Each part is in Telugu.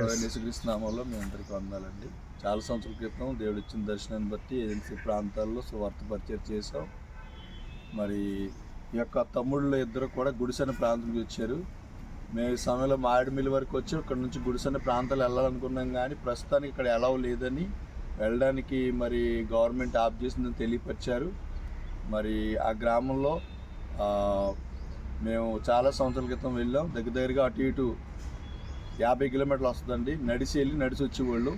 యేసుక్రీస్తునామంలో మీ అందరికీ వందాలండి. చాలా సంవత్సరాల క్రితం దేవుడు ఇచ్చిన దర్శనాన్ని బట్టి ఏజెన్సీ ప్రాంతాల్లో సువార్త పరిచయం చేసాం మరి ఈ యొక్క తమ్ముళ్ళు ఇద్దరు కూడా గుడిసెన ప్రాంతం నుంచి వచ్చారు. మేము ఈ సమయంలో మారేడుమిల్లి వరకు వచ్చి ఇక్కడ నుంచి గుడిసెన ప్రాంతాలు వెళ్ళాలనుకున్నాం కానీ ప్రస్తుతానికి ఇక్కడ ఎలా లేదని వెళ్ళడానికి మరి గవర్నమెంట్ ఆఫ్ చేసిందని తెలియపరిచారు. మరి ఆ గ్రామంలో మేము చాలా సంవత్సరాల క్రితం వెళ్ళాం. దగ్గర దగ్గరగా అటు ఇటు యాభై కిలోమీటర్లు వస్తుందండి. నడిచి వెళ్ళి నడిచి వచ్చేవాళ్ళు.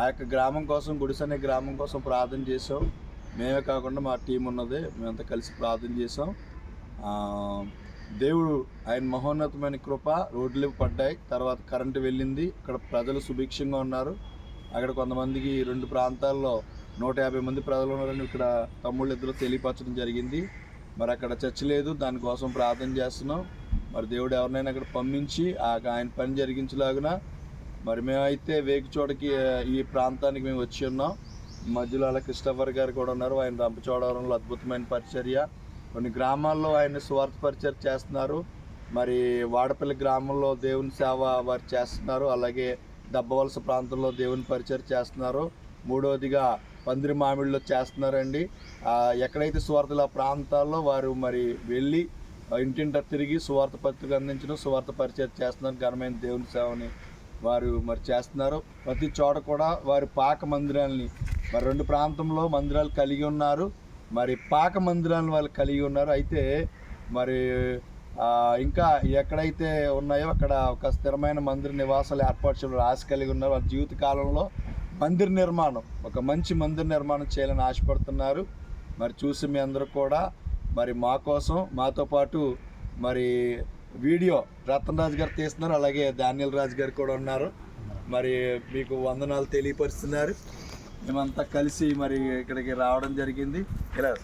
ఆ యొక్క గ్రామం కోసం గుడిసె అనే గ్రామం కోసం ప్రార్థన చేసాం మేమే కాకుండా మా టీం ఉన్నది మేమంతా కలిసి ప్రార్థన చేసాం దేవుడు ఆయన మహోన్నతమైన కృప రోడ్లు పడ్డాయి. తర్వాత కరెంటు వెళ్ళింది. ఇక్కడ ప్రజలు సుభిక్షంగా ఉన్నారు. అక్కడ కొంతమందికి రెండు ప్రాంతాల్లో నూట యాభై మంది ప్రజలు ఉన్నారని ఇక్కడ తమ్ముళ్ళు ఇద్దరు తెలియపరచడం జరిగింది. మరి అక్కడ చర్చ లేదు. దానికోసం ప్రార్థన చేస్తున్నాం. మరి దేవుడు ఎవరినైనా అక్కడ పంపించి ఆయన పని జరిగించలాగున మరి మేమైతే వేగుచోటకి ఈ ప్రాంతానికి మేము వచ్చి ఉన్నాం. మధ్యలో అలా క్రిస్టఫర్ గారు కూడా ఉన్నారు. ఆయన రంపచోడవరంలో అద్భుతమైన పరిచర్య. కొన్ని గ్రామాల్లో ఆయన స్వార్థ పరిచర్ చేస్తున్నారు. మరి వాడపల్లి గ్రామంలో దేవుని సేవ వారు చేస్తున్నారు. అలాగే దబ్బవలస ప్రాంతంలో దేవుని పరిచర్ చేస్తున్నారు. మూడవదిగా పందిరి మామిడిలో చేస్తున్నారండి. ఎక్కడైతే సువార్తలు ఆ ప్రాంతాల్లో వారు మరి వెళ్ళి ఇంటింట తిరిగి సువార్త పత్రిక అందించడం సువార్త పరిచయం చేస్తున్నారు ఘనమైన దేవుని సేవని వారు మరి చేస్తున్నారు. ప్రతి చోట కూడా వారి పాక మందిరాలని మరి రెండు ప్రాంతంలో మందిరాలు కలిగి ఉన్నారు. మరి పాక మందిరాలను వాళ్ళు కలిగి ఉన్నారు. అయితే మరి ఇంకా ఎక్కడైతే ఉన్నాయో అక్కడ ఒక స్థిరమైన మందిర నివాసాలు ఏర్పాటు చేయడం ఆశ కలిగి ఉన్నారు. వాళ్ళ జీవిత కాలంలో మందిర నిర్మాణం ఒక మంచి మందిర నిర్మాణం చేయాలని ఆశపడుతున్నారు. మరి చూసి మీ అందరూ కూడా మరి మా కోసం మాతో పాటు మరి వీడియో రతన్ రాజు గారు తీస్తున్నారు అలాగే దానియల్ రాజు గారు కూడా ఉన్నారు. మరి మీకు వందనాలు తెలియపరుస్తున్నారు. మేమంతా కలిసి మరి ఇక్కడికి రావడం జరిగింది. ఇలా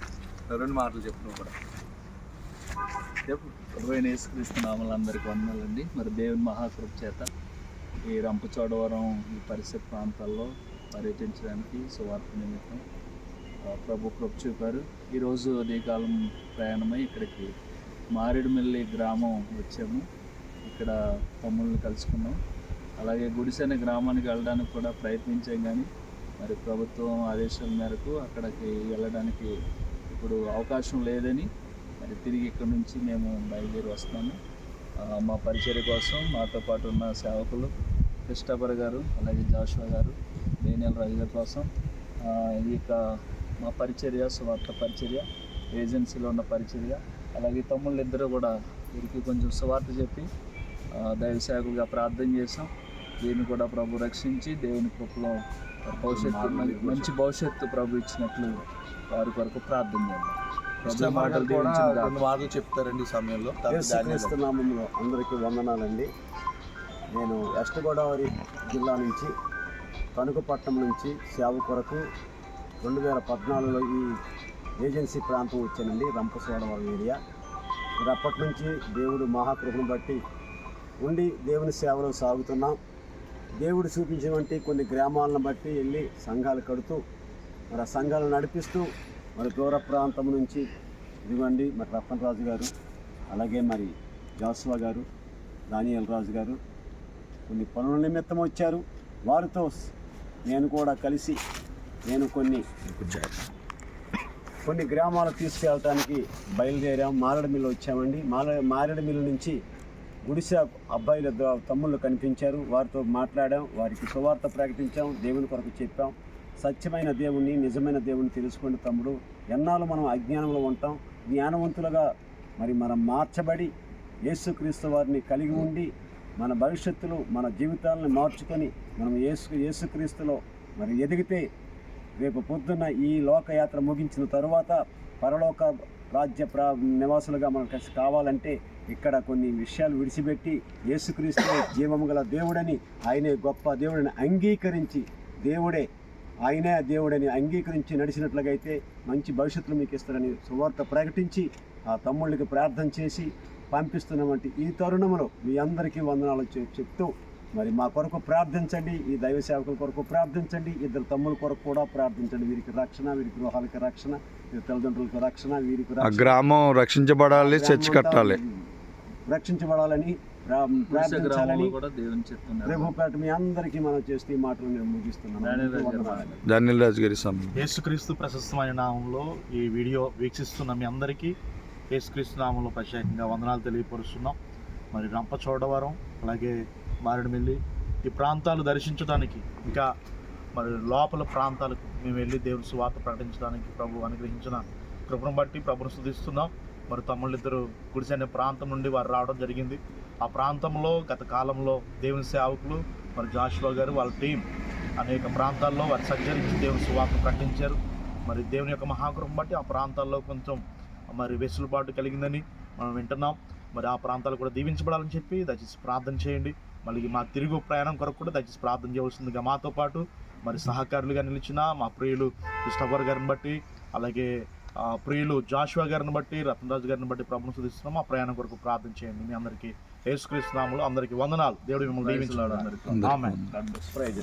రెండు మాటలు చెప్తున్నాం కూడా. చెప్పు. ప్రభువైన యేసుక్రీస్తు నామలు అందరికీ వందనాలండి. మరి దేవుని మహాకృప చేత ఈ రంపచోడవరం ఈ పరిసర ప్రాంతాల్లో పర్యటించడానికి సువార్త నిమిత్తం ప్రభు కృప చూపారు. ఈరోజు ఉదయకాలం ప్రయాణమై ఇక్కడికి మారేడుమిల్లి గ్రామం వచ్చాము. ఇక్కడ తమ్ముళ్ళని కలుసుకున్నాం. అలాగే గుడిసెన గ్రామానికి వెళ్ళడానికి కూడా ప్రయత్నించాం కానీ మరి ప్రభుత్వం ఆదేశాల మేరకు అక్కడికి వెళ్ళడానికి ఇప్పుడు అవకాశం లేదని మరి తిరిగి ఇక్కడ నుంచి మేము బయలుదేరి వస్తాము. మా పరిచర్య కోసం మాతో పాటు ఉన్న సేవకులు క్రిస్టాపర్ గారు అలాగే జాషువా గారు దేనియల్ రాజు గారి కోసం ఈ యొక్క మా పరిచర్య సువార్త పరిచర్య ఏజెన్సీలో ఉన్న పరిచర్య అలాగే తమ్ముళ్ళు ఇద్దరు కూడా వీరికి కొంచెం సువార్త చెప్పి ఆ, దైవ సేవకులుగా ప్రార్థన చేసాం. దీన్ని కూడా ప్రభు రక్షించి దేవుని కృపలో భవిష్యత్తు మంచి- భవిష్యత్తు ప్రభు ఇచ్చినట్లు వారి కొరకు ప్రార్థన చేద్దాం. మాటలు. రెండు చెప్తారండి ఈ సమయంలో. నామంలో అందరికీ వందనాలండి. నేను వెస్ట్ గోదావరి జిల్లా నుంచి కనుకపట్నం నుంచి సేవ కొరకు రెండు వేల పద్నాలుగులో ఈ ఏజెన్సీ ప్రాంతం వచ్చానండి రంపసోడవరం ఏరియా. మరి అప్పటి నుంచి దేవుడు మహాకృపను బట్టి ఉండి దేవుని సేవలో సాగుతున్నాం. దేవుడు చూపించినటువంటి కొన్ని గ్రామాలను బట్టి వెళ్ళి సంఘాలు కడుతూ మరి ఆ సంఘాలను నడిపిస్తూ మరి దూర ప్రాంతం నుంచి ఇదిగోండి మరి రప్పన్ రాజు గారు అలాగే మరి జాస్వా గారు దానియల్ రాజు గారు కొన్ని పనుల నిమిత్తం వచ్చారు. వారితో నేను కూడా కలిసి నేను కొన్ని కొన్ని గ్రామాలు తీసుకెళ్ళటానికి బయలుదేరాం. మారేడుమిల్లి వచ్చామండి. మాల మారేడుమిల్లి నుంచి గుడిసె అబ్బాయిల తమ్ముళ్ళు కనిపించారు. వారితో మాట్లాడాం. వారికి సువార్త ప్రకటించాం. దేవుని కొరకు చెప్పాం. సత్యమైన దేవుణ్ణి నిజమైన దేవుణ్ణి తెలుసుకోండి తమ్ముడు. ఎన్నాళ్ళు మనం అజ్ఞానంలో ఉంటాం. జ్ఞానవంతులుగా మరి మనం మార్చబడి యేసుక్రీస్తు వారిని కలిగి ఉండి మన భవిష్యత్తులో మన జీవితాలను మార్చుకొని మనం యేసు యేసుక్రీస్తులో మరి ఎదిగితే రేపు పొద్దున్న ఈ లోకయాత్ర ముగించిన తరువాత పరలోక రాజ్య ప్రా నివాసులుగా మనకు కావాలంటే ఇక్కడ కొన్ని విషయాలు విడిచిపెట్టి యేసుక్రీస్తు జీవము గల దేవుడని ఆయనే గొప్ప దేవుడిని అంగీకరించి దేవుడే ఆయనే దేవుడని అంగీకరించి నడిచినట్లయితే మంచి భవిష్యత్తులు మీకు ఇస్తారని సువార్త ప్రకటించి ఆ తమ్ముళ్ళకి ప్రార్థన చేసి పంపిస్తున్నటువంటి ఈ తరుణంలో మీ అందరికీ వందనాలు చెప్తూ మరి మా కొరకు ప్రార్థించండి ఈ దైవ సేవకుల కొరకు ప్రార్థించండి ఇద్దరు తమ్ముల కొరకు కూడా ప్రార్థించండి. వీరికి రక్షణ వీరి గృహాలకి రక్షణ వీరి తల్లిదండ్రులకు రక్షణ వీరికి గ్రామం రక్షించబడాలి చర్చ్ కట్టాలి. రక్షించబడాలని ప్రార్థించాలని పేట మీ అందరికీ మనం చేస్తే ఈ మాటలు నేను ముగిస్తున్నాను. రాజు గారి సమయం యేసుక్రీస్తు ప్రశస్తమైన నామంలో ఈ వీడియో వీక్షిస్తున్న మీ అందరికీ యేసుక్రీస్తు నామంలో ప్రత్యేకంగా వందనాలు తెలియపరుస్తున్నాం. మరి రంపచోడవరం అలాగే మారేడుమిల్లి ఈ ప్రాంతాలు దర్శించడానికి ఇంకా మరి లోపల ప్రాంతాలకు మేము వెళ్ళి దేవుని సువార్త ప్రకటించడానికి ప్రభు అనుగ్రహించిన కృపను బట్టి ప్రభును స్థుతిస్తున్నాం. మరి తమ్ముళ్ళిద్దరు గుడిసె అనే ప్రాంతం నుండి వారు రావడం జరిగింది. ఆ ప్రాంతంలో గత కాలంలో దేవుని సేవకులు మరి జాషువా గారు వాళ్ళ టీం అనేక ప్రాంతాల్లో వారు సంచరించి దేవుని సువార్త ప్రకటించారు. మరి దేవుని యొక్క మహాకృపం బట్టి ఆ ప్రాంతాల్లో కొంచెం మరి వెసులుబాటు కలిగిందని మనం వింటున్నాం. మరి ఆ ప్రాంతాలు కూడా దీవించబడాలని చెప్పి దయచేసి ప్రార్థన చేయండి. మళ్ళీ మా తిరుగు ప్రయాణం కొరకు కూడా దయచేసి ప్రార్థన చేయవలసిందిగా మాతో పాటు మరి సహకారులుగా నిలిచిన మా ప్రియులు కృష్ణవర్ గారిని బట్టి అలాగే ప్రియులు జాషువా గారిని బట్టి రత్నరాజు గారిని బట్టి ప్రభుత్వం సుధిస్తున్నాం ఆ ప్రయాణం కొరకు ప్రార్థన చేయండి. మీ అందరికీ యేసుక్రీస్తు నామములో అందరికీ వందనాలు. దేవుడు మిమ్మల్ని ప్రైజ్